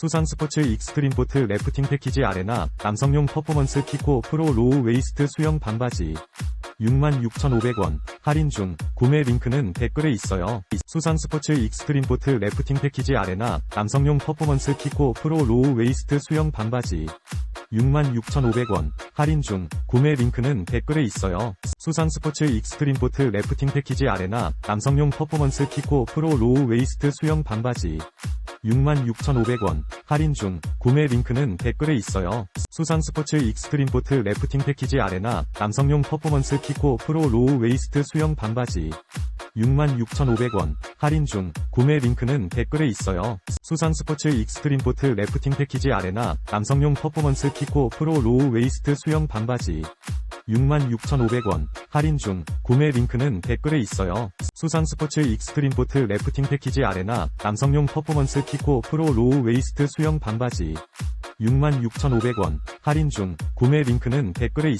수상 스포츠 익스트림 보트 래프팅 패키지 아레나 남성용 퍼포먼스 키코 프로 로우 웨이스트 수영 반바지. 66,500원. 할인 중. 구매 링크는 댓글에 있어요. 수상 스포츠 익스트림 보트 래프팅 패키지 아레나 남성용 퍼포먼스 키코 프로 로우 웨이스트 수영 반바지. 66,500원. 할인 중. 구매 링크는 댓글에 있어요. 수상 스포츠 익스트림 보트 래프팅 패키지 아레나 남성용 퍼포먼스 키코 프로 로우 웨이스트 수영 반바지 66,500원 할인 중 구매 링크는 댓글에 있어요. 수상 스포츠 익스트림 보트 래프팅 패키지 아레나 남성용 퍼포먼스 키코 프로 로우 웨이스트 수영 반바지 66,500원 할인 중 구매 링크는 댓글에 있어요. 수상 스포츠 익스트림 보트 래프팅 패키지 아레나 남성용 퍼포먼스 키코 프로 로우 웨이스트 수영 반바지 66,500원 할인 중 구매 링크는 댓글에 있어요. 수상 스포츠 익스트림 보트 래프팅 패키지 아레나 남성용 퍼포먼스 키코 프로 로우 웨이스트 수영 반바지 66,500원 할인 중 구매 링크는 댓글에 있어요.